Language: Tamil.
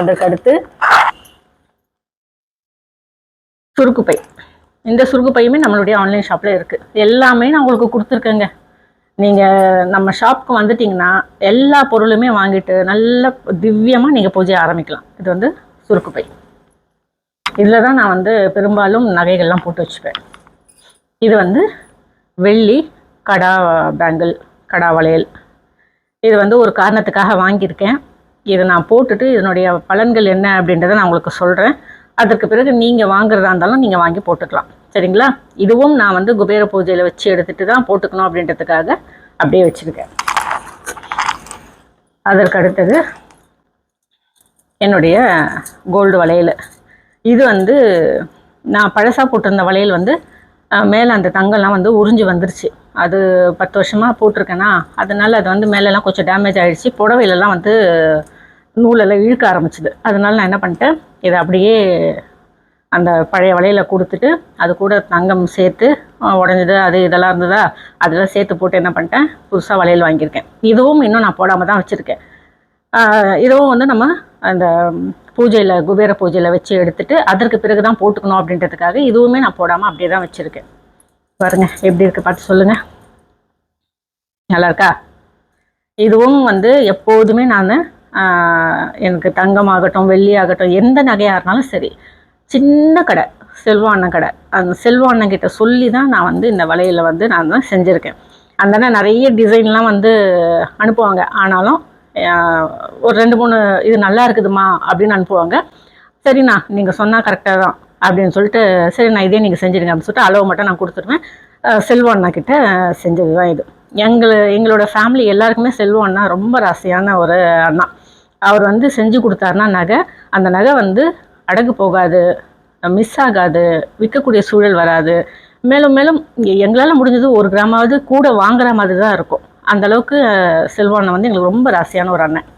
அதற்கடுத்து சுருக்கு பை. இந்த சுருக்கு பையுமே நம்மளுடைய ஆன்லைன் ஷாப்பில் இருக்குது எல்லாமே நான் உங்களுக்கு கொடுத்துருக்கேங்க. நீங்கள் நம்ம ஷாப்புக்கு வந்துட்டிங்கன்னா எல்லா பொருளுமே வாங்கிட்டு நல்ல திவ்யமாக நீங்கள் பூஜை ஆரம்பிக்கலாம். இது வந்து சுருக்கு பை. இதில் தான் நான் வந்து பெரும்பாலும் நகைகள்லாம் போட்டு வச்சுப்பேன். இது வந்து வெள்ளி கடா பேங்கிள் கடா வளையல். இது வந்து ஒரு காரணத்துக்காக வாங்கியிருக்கேன். இதை நான் போட்டுட்டு இதனுடைய பலன்கள் என்ன அப்படின்றத நான் உங்களுக்கு சொல்கிறேன் அதற்கு பிறகு நீங்கள் வாங்குறதா இருந்தாலும் நீங்கள் வாங்கி போட்டுக்கலாம். சரிங்களா? இதுவும் நான் வந்து குபேர பூஜையில் வச்சு எடுத்துகிட்டு தான் போட்டுக்கணும் அப்படின்றதுக்காக அப்படியே வச்சுருக்கேன். அதற்கு அடுத்தது என்னுடைய கோல்டு வளையல். இது வந்து நான் பழசாக போட்டிருந்த வளையல் வந்து மேலே அந்த தங்கம்லாம் வந்து உறிஞ்சி வந்துருச்சு. அது பத்து வருஷமாக போட்டிருக்கேன்னா அதனால அது வந்து மேலெலாம் கொஞ்சம் டேமேஜ் ஆகிடுச்சு புடவையிலலாம் வந்து நூலெல்லாம் இழுக்க ஆரம்பிச்சுது. அதனால நான் என்ன பண்ணிட்டேன் இதை அப்படியே அந்த பழைய வலையில் கொடுத்துட்டு அது கூட தங்கம் சேர்த்து உடஞ்சது அது இதெல்லாம் இருந்ததா அதெல்லாம் சேர்த்து போட்டு என்ன பண்ணிட்டேன் புதுசாக வளையல் வாங்கியிருக்கேன். இதுவும் இன்னும் நான் போடாமல் தான் வச்சுருக்கேன். இதுவும் வந்து நம்ம அந்த பூஜையில் குபேர பூஜையில் வச்சு எடுத்துட்டு அதற்கு பிறகு தான் போட்டுக்கணும் அப்படின்றதுக்காக இதுவுமே நான் போடாமல் அப்படியே தான் வச்சுருக்கேன். பாருங்கள் எப்படி இருக்கு பார்த்து சொல்லுங்கள் நல்லா இருக்கா இதுவும் வந்து எப்போதுமே நான் எனக்கு தங்கமாகட்டும் வெள்ளி ஆகட்டும் எந்த நகையாக இருந்தாலும் சரி சின்ன கடை செல்வா அண்ணன் கடை. அந்த செல்வா அண்ணன் கிட்ட சொல்லி தான் நான் வந்து இந்த வலையில் வந்து நான் தான் செஞ்சுருக்கேன். அந்த அண்ணன் நிறைய டிசைன்லாம் வந்து அனுப்புவாங்க. ஆனாலும் ஒரு ரெண்டு மூணு இது நல்லா இருக்குதுமா அப்படின்னு அனுப்புவாங்க. சரிண்ணா நீங்கள் சொன்னால் கரெக்டாக தான் அப்படின்னு சொல்லிட்டு சரி நான் இதே நீங்கள் செஞ்சிடுங்க அப்படின்னு சொல்லிட்டு அளவு மட்டும் நான் கொடுத்துருவேன் அஹ் கிட்ட செஞ்சது தான் இது. எங்கள் எங்களோட ஃபேமிலி எல்லாருக்குமே செல்வம் ரொம்ப ராசியான ஒரு அண்ணா. அவர் வந்து செஞ்சு கொடுத்தாருன்னா நகை அந்த நகை வந்து அடகு போகாது மிஸ் ஆகாது விற்கக்கூடிய சூழல் வராது. மேலும் மேலும் எங்களால் முடிஞ்சது ஒரு கிராமாவது கூட வாங்குற மாதிரி தான் இருக்கும். அந்தளவுக்கு அளவுக்கு அண்ணன் வந்து எங்களுக்கு ரொம்ப ராசியான ஒரு அண்ணன்.